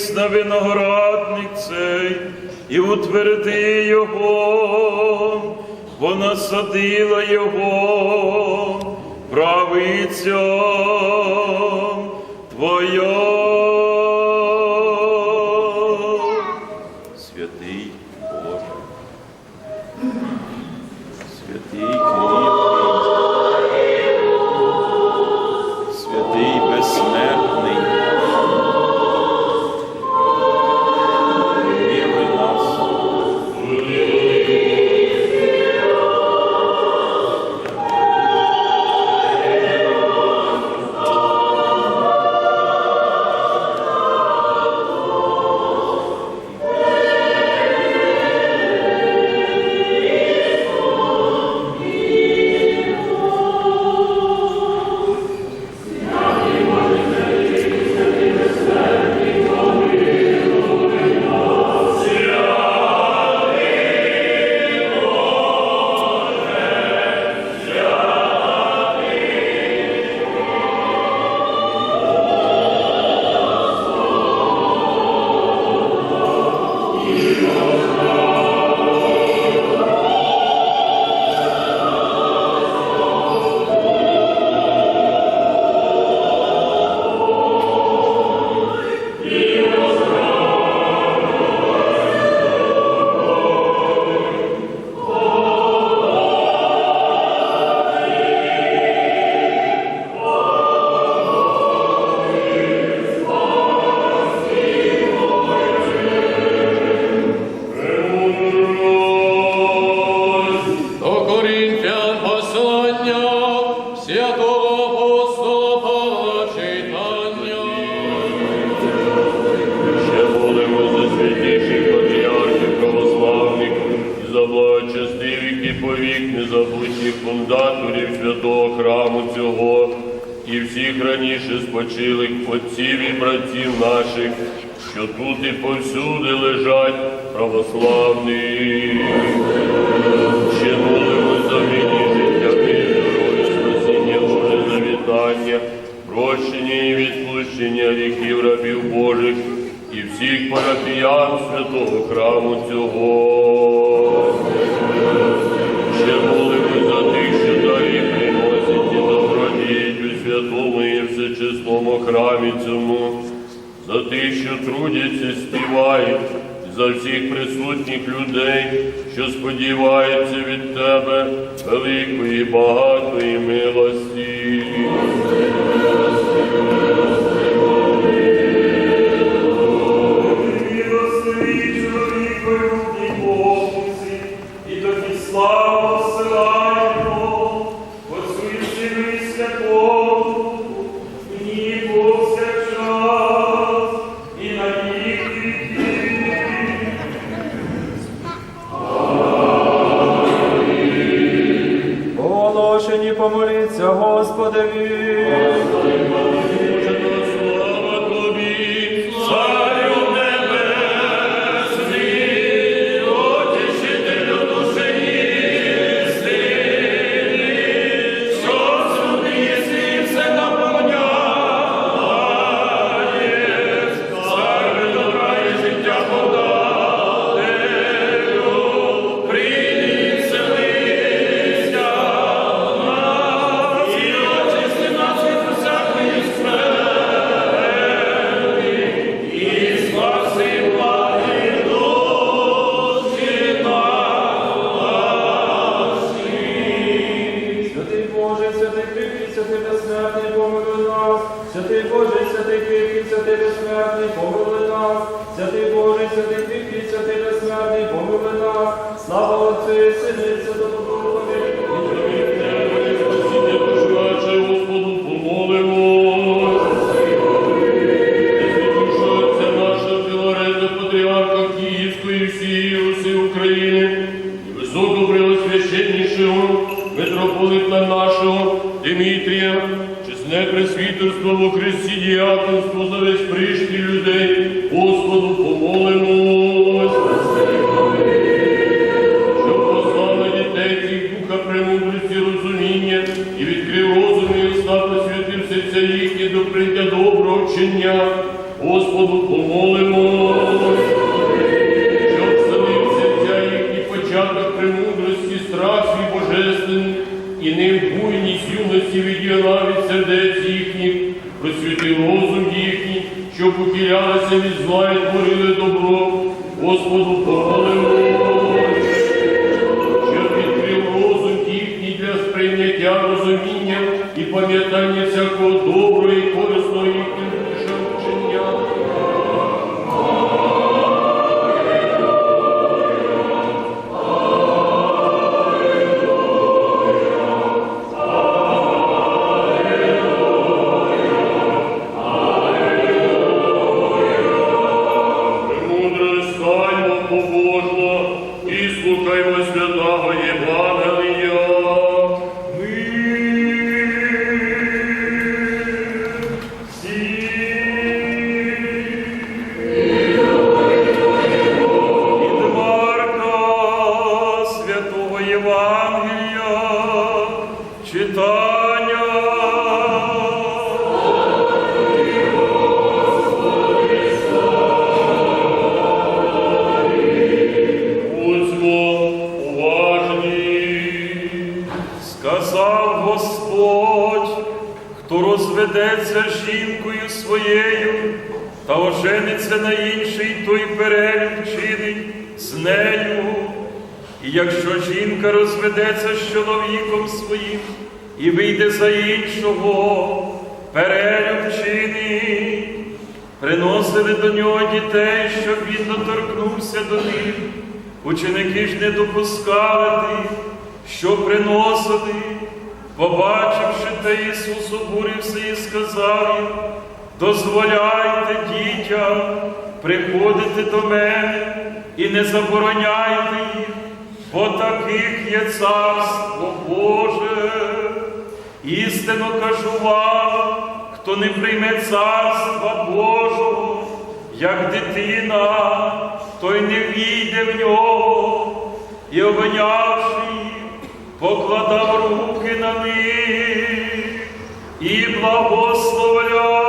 дивись на виноградник цей і утверди його, бо насадила його правиця твоя. лаврів святого храму цього і всіх раніше спочилих отців і братів наших, що тут і повсюди лежать православні, ще молимось за війні життя, вірою, спасіння Боже, завітання, прощення і відпущення ріків рабів Божих і всіх парафіян святого храму цього. Ще задумаєшся числом о храмі цьому, за тих, що трудяться, співають, за всіх присутніх людей, що сподіваються від тебе великої, багатої милості. Господи, милості, милості. Щоб ухилялися від зла і творили добро. Господу помолимо. Щоб відкрив розум їхній для сприйняття розуміння і пам'ятання всякого та на інший, той перелюб чинить з нею. І якщо жінка розведеться з чоловіком своїм і вийде за іншого, перелюб чинить. Приносили до нього дітей, щоб він доторкнувся до них. Ученики ж не допускали тих, що приносили. Побачивши те, Ісус обурився і сказав їм, дозволяйте дітям приходити до мене і не забороняйте їх, бо таких є царство Боже. Істинно кажу вам, хто не прийме царства Божого, як дитина, той не війде в нього, і обнявши їх, покладав руки на них і благословляв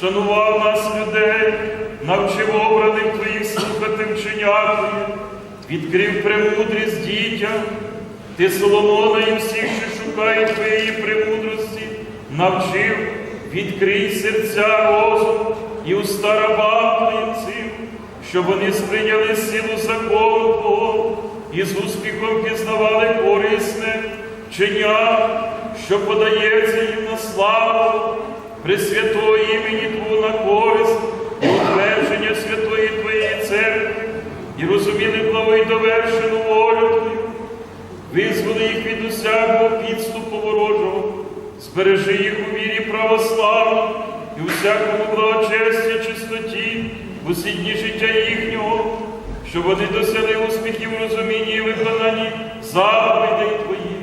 шанував нас людей, навчив обраних Твоїх слухати вчення відкрив премудрість дітям, Ти Соломона і всіх, що шукають Твоєї премудрості, навчив, відкрий серця розум і уста рабам Твоїм щоб вони сприйняли силу закону Твого і з успіхом пізнавали корисне вчення, що подається їм на славу Пресвятого імені Твого на користь і утвердження святої Твоєї церкви, і розуміли главу і довершену волю Твою, визволи їх від усякого підступу ворожого, збережи їх у вірі православній і у всякому благочесті, чистоті, в усі дні життя їхнього, щоб вони досягли успіхів у розумінні і виконанні заповідей Твоїх,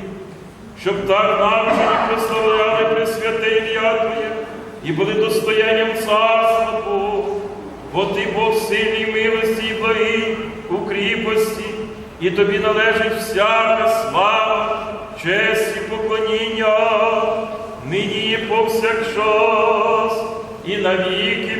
щоб так навчені прославляли Пресвяте ім'я Твоє і були достоянням царства Твого, бо Ти Бог сильний милості і благий у кріпості, і тобі належить всяка слава, честь і поклоніння, нині повсякчас, і на віки